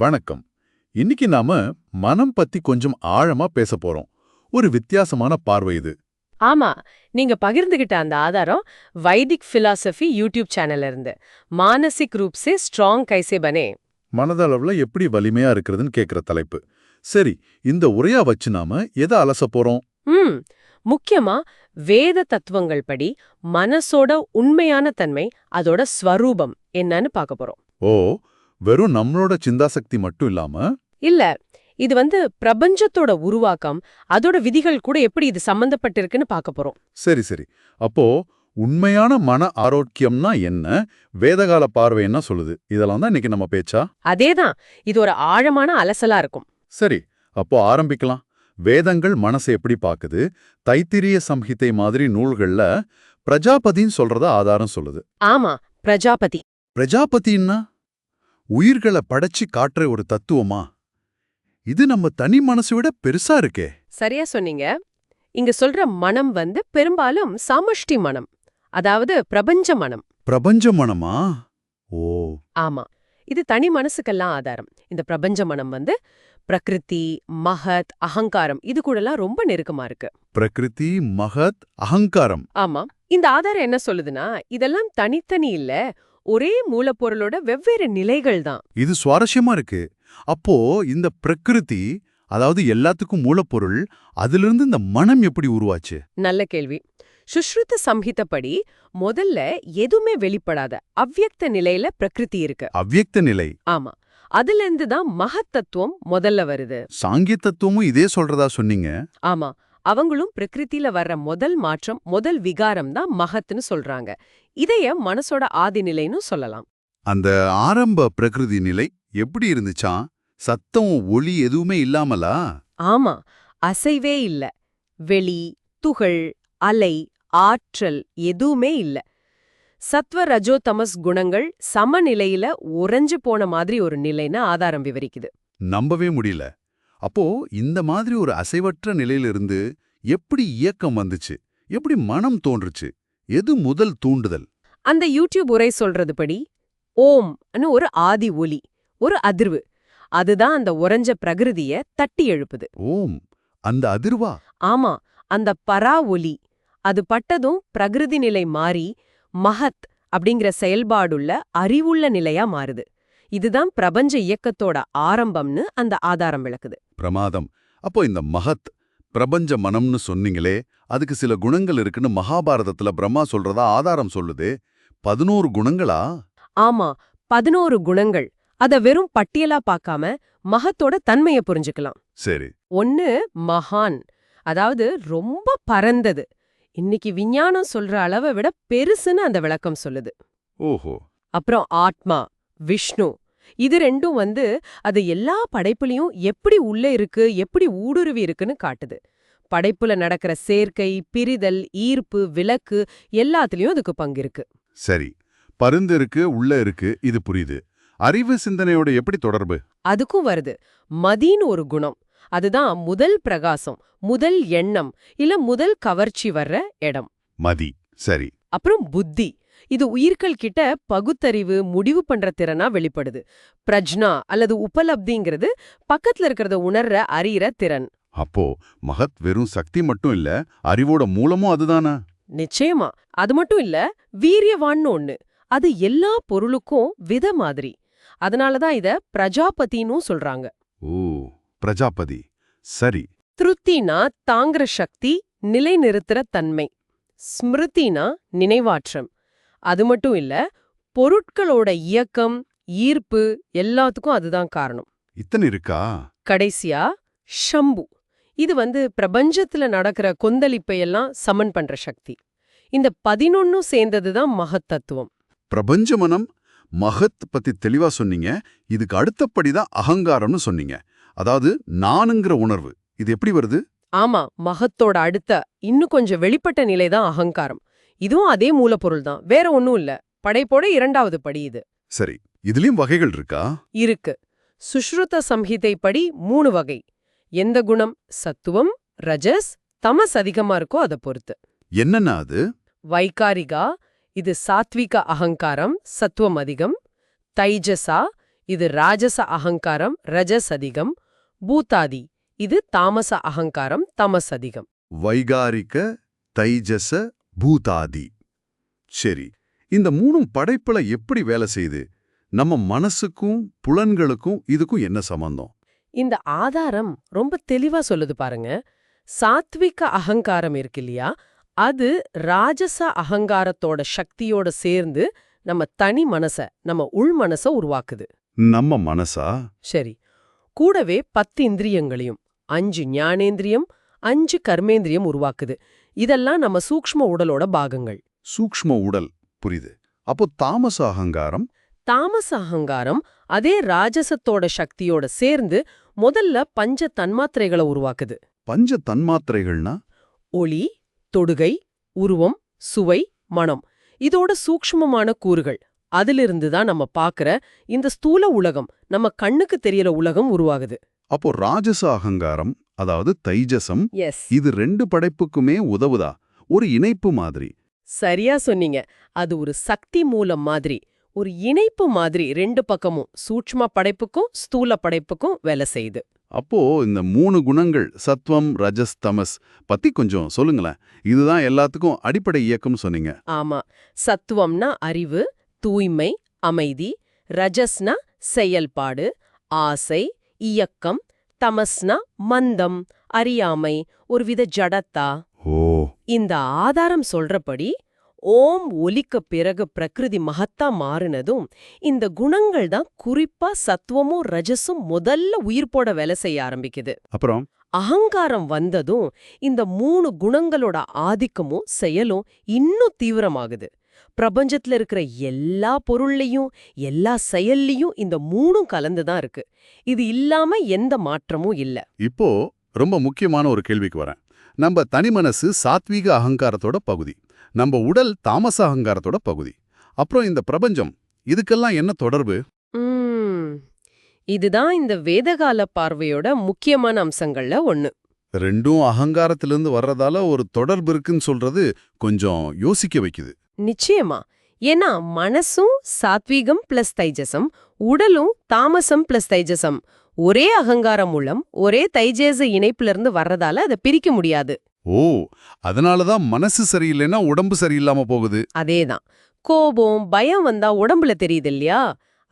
வணக்கம். இன்னைக்கு நாம மனம் பத்தி கொஞ்சம் ஆழமா பேச போறோம். ஒரு வித்தியாசமான பார்வை இது. ஆமா நீங்க பகிர்ந்துகிட்ட அந்த ஆதாரம் வைதிக் பிலாசபி யூடியூப் சேனல்ல இருந்து. மானசிக் ரூப் சே ஸ்ட்ராங் கைசே பனே மனதளவுல எப்படி வலிமையா இருக்கிறதுன்னு கேக்குற தலைப்பு. சரி இந்த உரையா வச்சு நாம எதை அலச போறோம்? ம் முக்கியமா வேத தத்துவங்கள் படி மனசோட உண்மையான தன்மை அதோட ஸ்வரூபம் என்னன்னு பார்க்க போறோம். ஓ வெறும் நம்மளோட சிந்தாசக்தி மட்டும் இல்லாம இல்ல இது வந்து பிரபஞ்சத்தோட உருவாக்கம் அதோட விதிகள் கூட எப்படி இது சம்பந்தப்பட்டிருக்குன்னு பார்க்க போறோம். சரி சரி. அப்போ உண்மையான மன ஆரோக்கியம்னா என்ன? வேதகால பார்வை என்ன சொல்லுது? இதெல்லாம் தான் இன்னைக்கு நம்ம பேச்சா? அதேதான். இது ஒரு ஆழமான அலசலா இருக்கும். சரி அப்போ ஆரம்பிக்கலாம். வேதங்கள் மனசை எப்படி பாக்குது தைத்திரிய சம்ஹிதை மாதிரி நூல்கள்ல பிரஜாபதின்னு சொல்றத ஆதாரம் சொல்லுது. ஆமா பிரஜாபதி. பிரஜாபதின்னா? உயிர்களை படைச்சு காட்டுற ஒரு தத்துவமா? இது நம்ம தனி மனசை விட பெருசா இருக்கே. சரியா சொன்னீங்க. இங்க சொல்ற மனம் வந்து பெரும்பாலும் சமஷ்டி மனம் அதாவது பிரபஞ்ச மனம். பிரபஞ்ச மனமா? ஓ. ஆமா. இது தனி மனசுக்கெல்லாம் ஆதாரம். இந்த பிரபஞ்ச மனம் வந்து பிரகிருதி மகத் அகங்காரம் இது கூடலாம் ரொம்ப நெருக்கமா இருக்கு. பிரகிருதி மகத் அகங்காரம். ஆமா. இந்த ஆதாரம் என்ன சொல்லுதுன்னா இதெல்லாம் தனித்தனி இல்ல ஒரே மூலப்பொருளோட வெவ்வேறு நிலைகள் தான். இது சுவாரஸ்யமா இருக்கு. அப்போ இந்த பிரகிருதி அதாவது எல்லாத்துக்கும் மூலப்பொருள் அதிலிருந்து இந்த மனம் எப்படி உருவாச்சு? நல்ல கேள்வி. சுஷ்ருத சம்ஹிதப்படி முதல்ல எதுவுமே வெளிப்படாத அவ்யக்த நிலையில பிரகிருதி இருக்கு. அவ்யக்த நிலை. ஆமா. அதுல இருந்து தான் மகத்தத்துவம் முதல்ல வருது. சாங்கிய தத்துவமும் இதே சொல்றதா சொன்னீங்க. ஆமா. அவங்களும் பிரகிருதியில வர்ற முதல் மாற்றம் முதல் விகாரம் தான் மகத்னு சொல்றாங்க. இதைய மனசோட ஆதி நிலைன்னு சொல்லலாம். அந்த ஆரம்ப பிரகிருதி நிலை எப்படி இருந்துச்சாம் சத்தம் ஒளி எதுவுமே இல்லாமலா? ஆமா அசைவே இல்ல. வெளி துகள் அலை ஆற்றல் எதுவுமே இல்ல. சத்வ ரஜோ தமஸ் குணங்கள் சமநிலையில உறைஞ்சு போன மாதிரி ஒரு நிலைன்னு ஆதாரம் விவரிக்குது. நம்பவே முடியல. அப்போ இந்த மாதிரி ஒரு அசைவற்ற நிலையிலிருந்து எப்படி இயக்கம் வந்துச்சு? எப்படி மனம் தோன்றுச்சு? எது முதல் தூண்டுதல்? அந்த யூடியூப் உரை சொல்றதுபடி ஓம் ஒரு ஆதி ஒலி ஒரு அதிர்வு. அதுதான் அந்த உறைஞ்ச பிரகிருதிய தட்டி எழுப்புது. ஓம் அந்த அதிர்வா? ஆமா அந்த பரா ஒலி. அது பட்டதும் பிரகிருதி நிலை மாறி மகத் அப்படிங்கிற செயல்பாடுள்ள அறிவுள்ள நிலையா மாறுது. இதுதான் பிரபஞ்ச இயக்கத்தோட ஆரம்பம்னு அந்த ஆதாரம் விளக்குது. பிரமாதம். அப்போ இந்த மகத் பிரபஞ்ச மனம்னு சொன்னீங்களே அதுக்கு சில குணங்கள் இருக்குன்னு மகாபாரதத்துல பிரம்மா சொல்றதா ஆதாரம் சொல்லுது. பதினோரு குணங்களா? ஆமா பதினோரு குணங்கள். அத வெறும் பட்டியலா பார்க்காம மகத்தோட தன்மைய புரிஞ்சுக்கலாம். சரி. ஒன்னு மகான். அதாவது ரொம்ப பரந்தது. இன்னைக்கு விஞ்ஞானம் சொல்ற அளவை விட பெருசுன்னு அந்த விளக்கம் சொல்லுது. ஓஹோ. அப்புறம் ஆத்மா விஷ்ணு. இது ரெண்டும் வந்து அது எல்லா படைப்புலயும் எப்படி உள்ள இருக்கு எப்படி ஊடுருவி இருக்குன்னு காட்டுது. படைப்புல நடக்கிற சேர்க்கை பிரிதல் ஈர்ப்பு விளக்கு எல்லாத்துலயும் அதுக்கு பங்கு இருக்கு. சரி. பருந்து இருக்கு உள்ள இருக்கு இது புரியுது. அறிவு சிந்தனையோட எப்படி தொடர்பு? அதுக்கும் வருது. மதின்னு ஒரு குணம். அதுதான் முதல் பிரகாசம் முதல் எண்ணம் இல்ல முதல் கவர்ச்சி வர்ற இடம். மதி. சரி. அப்புறம் புத்தி. இது உயிர்கள் கிட்ட பகுத்தறிவு முடிவு பண்ற திறனா வெளிப்படுது. பிரஜ்னா அல்லது உபலப்திங்கிறது பக்கத்துல இருக்கிறத உணர்ற அறியிற திறன். அப்போ மகத் வெறும் சக்தி மட்டும் இல்ல அறிவோட மூலமும் அதுதானா? நிச்சயமா. அது மட்டும் இல்ல வீரியவான்னு ஒண்ணு. அது எல்லா பொருளுக்கும் வித மாதிரி. அதனாலதான் இத பிரஜாபதினும் சொல்றாங்க. ஓ பிரஜாபதி. சரி. திருப்தினா தாங்கிற சக்தி நிலைநிறுத்துற தன்மை. ஸ்மிருதினா நினைவாற்றம். அது மட்டும் இல்ல பொருட்களோட இயக்கம் ஈர்ப்பு எல்லாத்துக்கும் அதுதான் காரணம். இத்தனை இருக்கா? கடைசியா ஷம்பு. இது வந்து பிரபஞ்சத்துல நடக்கிற கொந்தளிப்பையெல்லாம் சமன் பண்ற சக்தி. இந்த பதினொன்னும் சேர்ந்ததுதான் மகத்தத்துவம். பிரபஞ்ச மனம் மகத் பத்தி தெளிவா சொன்னீங்க. இதுக்கு அடுத்தபடிதான் அகங்காரம்னு சொன்னீங்க. அதாவது நானுங்கிற உணர்வு. இது எப்படி வருது? ஆமா மகத்தோட அடுத்த இன்னும் கொஞ்சம் வெளிப்பட்ட நிலைதான் அகங்காரம். இதுவும் அதே மூலப்பொருள் தான். வேற ஒண்ணும் இல்ல. படைப்போட இரண்டாவது படி இது. சரி. இதுலயும் வகைகள் இருக்கா? இருக்கு. சுஷ்ருத சம்ஹிதை படி மூணு வகை. எந்த குணம்? சத்துவம் ரஜஸ் தமஸ் அதிகமா இருக்கோ அதை பொறுத்து. என்னன்னா அது? வைகாரிகா இது சாத்விக அகங்காரம் சத்துவம் அதிகம். தைஜசா இது ராஜச அகங்காரம் ரஜஸ் அதிகம். பூதாதி இது தாமச அகங்காரம் தமஸ் அதிகம். வைகாரிக தைஜச பூதாதி. சரி இந்த மூணும் படைப்புல எப்படி வேலை செய்யுது நம்ம மனசுக்கும் புலன்களுக்கும் இதுக்கும் என்ன சம்பந்தம்? இந்த ஆதாரம் ரொம்ப தெளிவா சொல்லுது பாருங்க. சாத்விக அகங்காரம் இருக்கு இல்லையா? அது ராஜச அகங்காரத்தோட சக்தியோட சேர்ந்து நம்ம தனி மனச நம்ம உள் மனச உருவாக்குது. நம்ம மனசா? சரி கூடவே பத்து இந்திரியங்களையும் அஞ்சு ஞானேந்திரியம் அஞ்சு கர்மேந்திரியம் உருவாக்குது. இதெல்லாம் நம்ம சூக்ஷ்ம உடலோட பாகங்கள். சூக்ஷ்ம உடல் புரியுது. அப்போ தாமச அகங்காரம்? தாமச அகங்காரம் அதே ராஜசத்தோட சக்தியோட சேர்ந்து முதல்ல பஞ்ச தன்மாத்திரைகளை உருவாக்குது. பஞ்ச தன்மாத்திரைகள்னா? ஒளி தொடுகை உருவம் சுவை மனம். இதோட சூக்ஷ்மமான கூறுகள். அதிலிருந்து தான் நம்ம பார்க்கற இந்த ஸ்தூல உலகம் நம்ம கண்ணுக்கு தெரியற உலகம் உருவாகுது. அப்போ ராஜச அகங்காரம் அதாவது தைஜசம் இது ரெண்டு படைப்புக்குமே உதவுதா? ஒரு இணைப்பு மாதிரி. சரியா சொன்னீங்க. அது ஒரு சக்தி மூலம் மாதிரி. ஒரு இணைப்பு மாதிரி ரெண்டு பக்கமும் சூட்ச்ம படைப்புக்கும் ஸ்தூல படைப்புக்கும் வேலை செய்யுது. அப்போ இந்த மூணு குணங்கள் சத்வம் ரஜஸ் தமஸ் பத்தி கொஞ்சம் சொல்லுங்களேன். இதுதான் எல்லாத்துக்கும் அடிப்படை இயக்கம் சொன்னீங்க. ஆமா. சத்துவம்னா அறிவு தூய்மை அமைதி ரஜஸ்னா செயல்பாடு ஆசை இயக்கம் தமஸ்னா மந்தம் அறியாமை ஒருவித ஜடத்தா. இந்த ஆதாரம் சொல்றபடி ஓம் ஒலிக்க பிறகு பிரகிருதி மகத்தா மாறினதும் இந்த குணங்கள் தான் குறிப்பா சத்துவமும் ரஜஸும் முதல்ல உயிர் போட வேலை செய்ய ஆரம்பிக்குது. அப்புறம்? அகங்காரம் வந்ததும் இந்த மூணு குணங்களோட ஆதிக்கமும் செயலும் இன்னும் தீவிரமாகுது. பிரபஞ்சத்துல இருக்கிற எல்லா பொருள்லையும் எல்லா செயல்லையும் இந்த மூணும் கலந்துதான் இருக்கு. இது இல்லாம எந்த மாற்றமும் இல்ல. இப்போ ரொம்ப முக்கியமான ஒரு கேள்விக்கு வரேன். நம்ம தனி மனசு சாத்வீக அகங்காரத்தோட பகுதி நம்ம உடல் தாமச அகங்காரத்தோட பகுதி. அப்புறம் இந்த பிரபஞ்சம் இதுக்கெல்லாம் என்ன தொடர்பு? இதுதான் இந்த வேதகால பார்வையோட முக்கியமான அம்சங்கள்ல ஒண்ணு. ரெண்டும் அகங்காரத்திலிருந்து வர்றதால ஒரு தொடர்பு இருக்குன்னு சொல்றது கொஞ்சம் யோசிக்க வைக்குது. நிச்சயமா. ஏன்னா மனசும் சாத்வீகம் பிளஸ் தைஜசம் உடலும் தாமசம் பிளஸ் தைஜசம் ஒரே அகங்காரம் மூலம் ஒரே தைஜேச இணைப்புல இருந்து வர்றதால அதை பிரிக்க முடியாது. ஓ அதனாலதான் மனசு சரியில்லைன்னா உடம்பு சரியில்லாம போகுது. அதேதான். கோபம் பயம் வந்தா உடம்புல தெரியுது இல்லையா?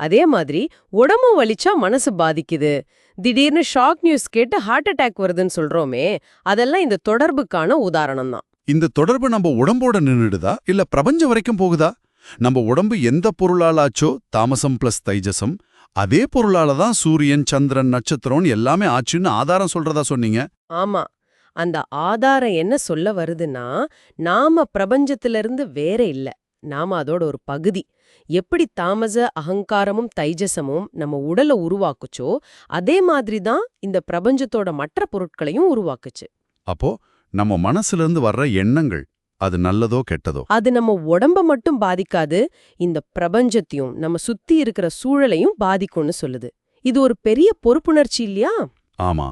அதே மாதிரி உடம்பு வலிச்சா மனசு பாதிக்குது. திடீர்னு ஷாக் நியூஸ் கேட்டு ஹார்ட் அட்டாக் வருதுன்னு சொல்றோமே அதெல்லாம் இந்த தொடர்புக்கான உதாரணம் தான் இந்த தொடர்பு நம்ம உடம்போட நின்னுடுதா? இல்ல பிரபஞ்சம் வரைக்கும் போகுதா? நம்ம உடம்பு எந்த பொருளாலாச்சோ தாமசம் பிளஸ் தைஜசம் அதே பொருளால தான் சூரியன் சந்திரன் நட்சத்திரம்னு எல்லாமே ஆச்சுன்னு ஆதாரம் சொல்றதா சொன்னீங்க? ஆமா. அந்த ஆதாரம் என்ன சொல்ல வருதுன்னா நாம பிரபஞ்சத்திலிருந்து வேற இல்ல. நாம அதோட ஒரு பகுதி. எப்படி தாமச அகங்காரமும் தைஜசமும் நம்ம உடலை உருவாக்குச்சோ அதே மாதிரி தான் இந்த பிரபஞ்சத்தோட மற்ற பொருட்களையும் உருவாக்குச்சு. அப்போ நம்ம மனசுல இருந்து வர்ற எண்ணங்கள் அது நல்லதோ கெட்டதோ? அது நம்ம உடம்ப மட்டும் பாதிக்காது இந்த பிரபஞ்சத்தையும் நம்ம சுத்தி இருக்கிற சூழலையும் பாதிக்கும்னு சொல்லுது. இது ஒரு பெரிய பொறுப்புணர்ச்சி இல்லையா? ஆமா.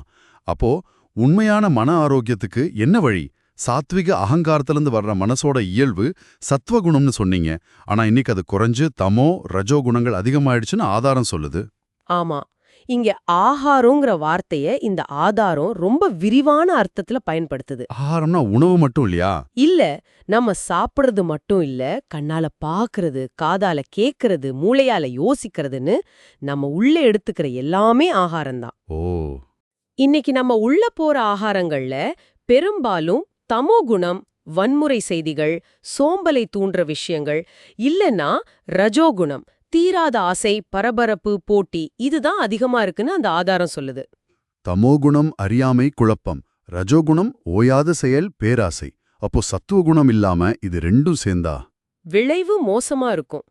அப்போ உண்மையான மன ஆரோக்கியத்துக்கு என்ன வழி? சாத்விக அகங்காரத்திலிருந்து வர்ற மனசோட இயல்பு சத்வகுணம்னு சொன்னீங்க. ஆனா இன்னைக்கு அது குறைஞ்சு தமோ ரஜோ குணங்கள் அதிகமாயிடுச்சுன்னு ஆதாரம் சொல்லுது. ஆமா. இங்க ஆகாரங்கிற வார்த்தைய இந்த ஆதாரம் ரொம்ப விரிவான அர்த்தத்துல பயன்படுத்துது. ஆகாரம்னா உணவு மட்டும் இல்லையா? இல்ல நம்ம சாப்பிடுறது மட்டும் இல்ல கண்ணால பாக்குறது காதால கேக்குறது மூளையால யோசிக்கிறதுன்னு நம்ம உள்ள எடுத்துக்கிற எல்லாமே ஆகாரம்தான் ஓ. இன்னைக்கு நம்ம உள்ள போற ஆகாரங்கள்ல பெரும்பாலும் தமோ குணம் வன்முறை செய்திகள் சோம்பலை தூண்டுற விஷயங்கள் இல்லனா ரஜோகுணம் தீராத ஆசை பரபரப்பு போட்டி இதுதான் அதிகமா இருக்குன்னு அந்த ஆதாரம் சொல்லுது. தமோகுணம் அறியாமை குழப்பம். ரஜோகுணம் ஓயாத செயல் பேராசை. அப்போ சத்துவகுணம் இல்லாம இது ரெண்டும் சேர்ந்தா? விளைவு மோசமா இருக்கும்.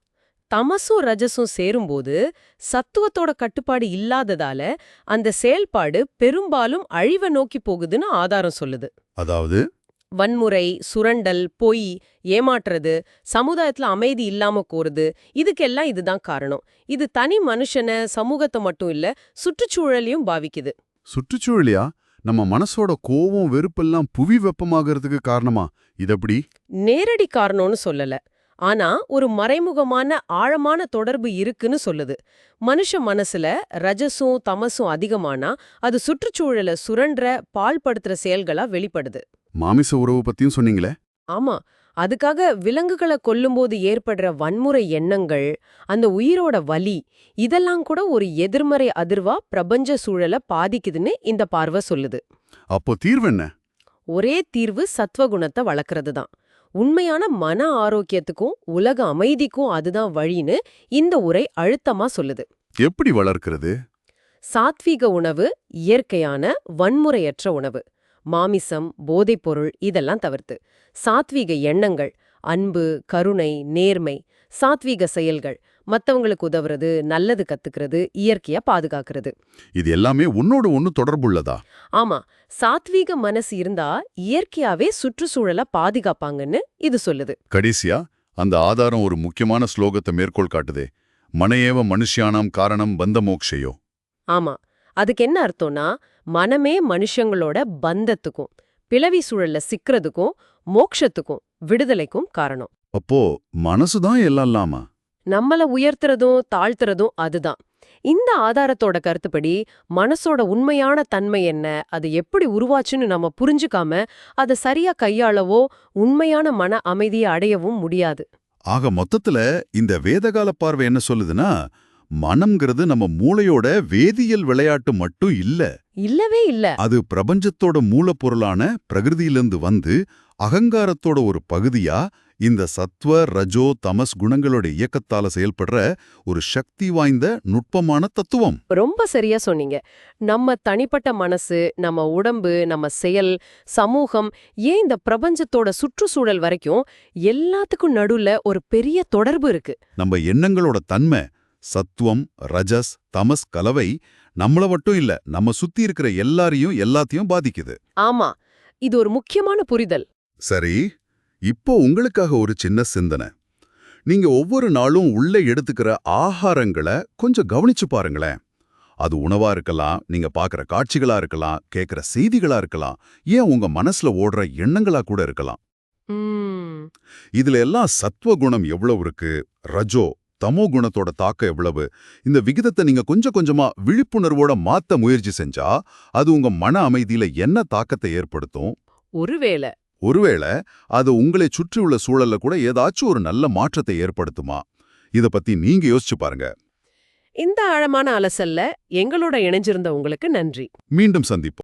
தமசும் ரஜசும் சேரும்போது சத்துவத்தோட கட்டுப்பாடு இல்லாததால அந்த செயல்பாடு பெரும்பாலும் அழிவை நோக்கி போகுதுன்னு ஆதாரம் சொல்லுது. அதாவது? வன்முறை சுரண்டல் பொய் ஏமாற்றுறது சமுதாயத்துல அமைதி இல்லாம போறது இதுக்கெல்லாம் இதுதான் காரணம். இது தனி மனுஷன சமூகத்தை மட்டும் இல்ல சுற்றுச்சூழலையும் பாவிக்குது. சுற்றுச்சூழலியா? நம்ம மனசோட கோவம் வெறுப்பெல்லாம் புவி வெப்பமாகறதுக்கு காரணமா? இதப்படி? நேரடி காரணம்னு சொல்லல. ஆனா ஒரு மறைமுகமான ஆழமான தொடர்பு இருக்குன்னு சொல்லுது. மனுஷ மனசுல ரஜசும் தமசும் அதிகமானா அது சுற்றுச்சூழலை சுரண்ட பாழ்படுத்துற செயல்களா வெளிப்படுது. மாமிச உறவு பத்தியும் சொன்னீங்களே? ஆமா. அதுக்காக விலங்குகளை கொல்லும்போது ஏற்படுற வன்முறை எண்ணங்கள் அந்த உயிரோட வலி இதெல்லாம் கூட ஒரு எதிர்மறை அதிர்வா பிரபஞ்ச சூழலை பாதிக்குதுன்னு இந்த பார்வை சொல்லுது. அப்போ தீர்வு என்ன? ஒரே தீர்வு சத்வகுணத்தை வளர்க்கறது தான் உண்மையான மன ஆரோக்கியத்துக்கும் உலக அமைதிக்கும் அதுதான் வழின்னு இந்த உரை அழுத்தமா சொல்லுது. எப்படி வளர்க்கிறது? சாத்வீக உணவு இயற்கையான வன்முறையற்ற உணவு. மாமிசம் போதைப்பொருள் இதெல்லாம் தவிர்த்து. சாத்வீக எண்ணங்கள் அன்பு கருணை நேர்மை சாத்வீக செயல்கள் மத்தவங்களுக்கு உதவுறது நல்லது கத்துக்கிறது இயற்கையா பாதுகாக்கிறது. இது எல்லாமே உன்னோட ஒன்னு தொடர்புள்ளதா? ஆமா சாத்வீக மனசு இருந்தா இயற்கையாவே சுற்றுச்சூழலை பாதுகாப்பாங்கன்னு இது சொல்லுது. கடைசியா அந்த ஆதாரம் ஒரு முக்கியமான ஸ்லோகத்தை மேற்கோள் காட்டுதே. மனையேவ மனுஷியானாம் காரணம் பந்த மோக்ஷையோ. ஆமா அதுக்கு என்ன அர்த்தம்னா மனமே மனுஷங்களோட பந்தத்துக்கும் பிளவி சூழல்ல சிக்கிறதுக்கும் மோக்ஷத்துக்கும் விடுதலைக்கும் காரணம். அப்போ மனசுதான் எல்லாம் நம்மள உயர்த்துறதும் தாழ்த்துறதும் அதுதான். இந்த ஆதாரத்தோட கருத்துப்படி மனசோட உண்மையான தன்மை என்ன அது எப்படி உருவாச்சுன்னு நம்ம புரிஞ்சுக்காம அதை சரியா கையாளவோ உண்மையான மன அமைதியை அடையவும் முடியாது. ஆக மொத்தத்துல இந்த வேதகால பார்வை என்ன சொல்லுதுன்னா மனம்ங்கிறது நம்ம மூளையோட வேதியியல் விளையாட்டு மட்டும் இல்ல. இல்லவே இல்ல. அது பிரபஞ்சத்தோட மூலப்பொருளான பிரகிருதியிலிருந்து வந்து அகங்காரத்தோட ஒரு பகுதியா இந்த சத்வ ரஜோ தமஸ் குணங்களோட இயக்கத்தால செயல்படுற ஒரு சக்தி வாய்ந்த நுட்பமான தத்துவம். ரொம்ப சரியா சொன்னீங்க. நம்ம தனிப்பட்ட மனசு நம்ம உடம்பு நம்ம செயல் சமூகம் ஏன் இந்த பிரபஞ்சத்தோட சுற்றுச்சூழல் வரைக்கும் எல்லாத்துக்கும் நடுவுல ஒரு பெரிய தொடர்பு இருக்கு? நம்ம எண்ணங்களோட தன்மை சத்துவம் ரஜஸ் தமஸ் கலவை நம்மள மட்டும் இல்ல நம்ம சுத்தி இருக்கிற எல்லாரையும் எல்லாத்தையும் பாதிக்குது. ஆமா இது ஒரு முக்கியமான புரிதல். சரி இப்போ உங்களுக்காக ஒரு சின்ன சிந்தனை. நீங்க ஒவ்வொரு நாளும் உள்ள எடுத்துக்கிற ஆகாரங்களை கொஞ்சம் கவனிச்சு பாருங்களேன். அது உணவா இருக்கலாம் நீங்க பார்க்குற காட்சிகளா இருக்கலாம் கேட்குற செய்திகளா இருக்கலாம் ஏன் உங்க மனசுல ஓடுற எண்ணங்களா கூட இருக்கலாம். இதுல எல்லாம் சத்துவ குணம் எவ்வளவு இருக்கு? ரஜோ தமோ குணத்தோட தாக்கம் எவ்வளவு? இந்த விகிதத்தை நீங்க கொஞ்சம் கொஞ்சமா விழிப்புணர்வோட மாத்த முயற்சி செஞ்சா அது உங்க மன அமைதியில என்ன தாக்கத்தை ஏற்படுத்தும்? ஒருவேளை. ஒருவேளை அது உங்களை சுற்றியுள்ள சூழல்ல கூட ஏதாச்சும் ஒரு நல்ல மாற்றத்தை ஏற்படுத்துமா? இத பத்தி நீங்க யோசிச்சு பாருங்க. இந்த ஆழமான அலசல்ல எங்களோட இணைஞ்சிருந்த உங்களுக்கு நன்றி. மீண்டும் சந்திப்போம்.